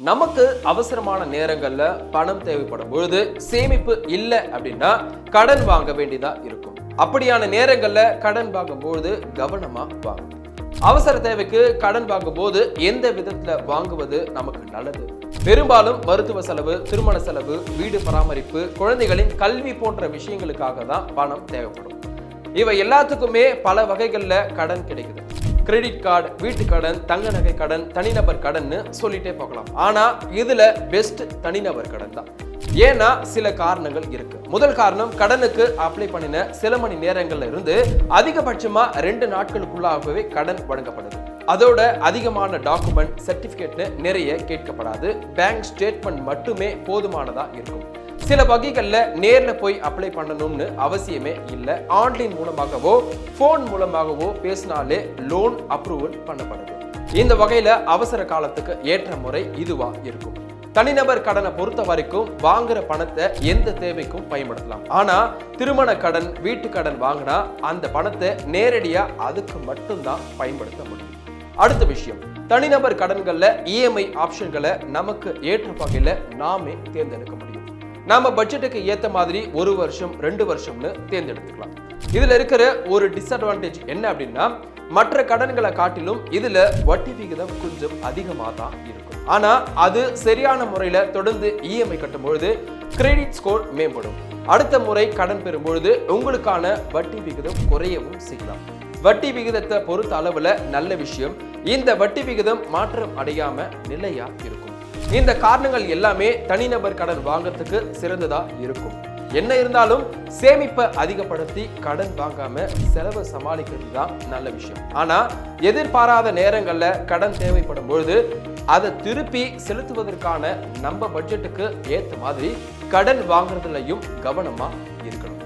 நமக்கு அவசரமான நேரங்களில் பணம் தேவைப்படும் பொழுது சேமிப்பு இல்லை அப்படின்னா கடன் வாங்க வேண்டியதாக இருக்கும். அப்படியான நேரங்களில் கடன் வாங்கும்போது கவனமாக வாங்கும் அவசர தேவைக்கு கடன் வாங்கும்போது எந்த விதத்தில் வாங்குவது நமக்கு நல்லது? பெரும்பாலும் மருத்துவ செலவு திருமண செலவு வீடு பராமரிப்பு குழந்தைகளின் கல்வி போன்ற விஷயங்களுக்காக தான் பணம் தேவைப்படும். இவை எல்லாத்துக்குமே பல வகைகளில் கடன் கிடைக்குது. கிரெடிட் கார்டு வீட்டு கடன் தங்க நகை கடன் தனிநபர் கடன்னு சொல்லிட்டே போகலாம். ஆனா இதுல பெஸ்ட் தனிநபர் கடன் தான். ஏன்னா சில காரணங்கள் இருக்கு. முதல் காரணம் கடனுக்கு அப்ளை பண்ணின சில மணி நேரங்கள்ல இருந்து அதிகபட்சமா ரெண்டு நாட்களுக்குள்ளாகவே கடன் வழங்கப்படுது. அதோட அதிகமான டாக்குமெண்ட் சர்டிபிகேட்னு நிறைய கேட்கப்படாது. பேங்க் ஸ்டேட்மெண்ட் மட்டுமே போதுமானதா இருக்கும். சில வகைகளில் நேரில் போய் அப்ளை பண்ணணும்னு அவசியமே இல்லை. ஆன்லைன் மூலமாகவோ ஃபோன் மூலமாகவோ பேசினாலே லோன் அப்ரூவல் பண்ணப்படுது. இந்த வகையில் அவசர காலத்துக்கு ஏற்ற முறை இதுவா இருக்கும். தனிநபர் கடனை பொறுத்த வரைக்கும் வாங்குற பணத்தை எந்த தேவைக்கும் பயன்படுத்தலாம். ஆனா திருமண கடன் வீட்டு கடன் வாங்கினா அந்த பணத்தை நேரடியா அதுக்கு மட்டும்தான் பயன்படுத்த முடியும். அடுத்த விஷயம் தனிநபர் கடன்களில் இஎம்ஐ ஆப்ஷன்களை நமக்கு ஏற்ற வகையில் நாமே தேர்ந்தெடுக்க முடியும். நாம பட்ஜெட்டுக்கு ஏத்த மாதிரி ஒரு வருஷம் ரெண்டு வருஷம்னு தேர்ந்தெடுத்துக்கலாம். இதுல இருக்கிற ஒரு டிஸ்அட்வான்டேஜ் என்ன அப்படின்னா மற்ற கடன்களை காட்டிலும் இதுல வட்டி விகிதம் கொஞ்சம் அதிகமாக தான் இருக்கும். ஆனா அது சரியான முறையில தொடர்ந்து இஎம்ஐ கட்டும்பொழுது கிரெடிட் ஸ்கோர் மேம்படும். அடுத்த முறை கடன் பெறும்பொழுது உங்களுக்கான வட்டி விகிதம் குறையவும் செய்யலாம். வட்டி விகிதத்தை பொறுத்த அளவுல நல்ல விஷயம் இந்த வட்டி விகிதம் மாற்றம் அடையாம நிலையா இருக்கும். இந்த காரணங்கள் எல்லாமே தனிநபர் கடன் வாங்கறதுக்கு சிறந்ததா இருக்கும். என்ன இருந்தாலும் சேமிப்பை அதிகப்படுத்தி கடன் வாங்காம செலவை சமாளிக்கிறது தான் நல்ல விஷயம். ஆனா எதிர்பாராத நேரங்கள்ல கடன் தேவைப்படும் பொழுது அதை திருப்பி செலுத்துவதற்கான நம்ம பட்ஜெட்டுக்கு ஏற்ற மாதிரி கடன் வாங்குறதுலையும் கவனமா இருக்கணும்.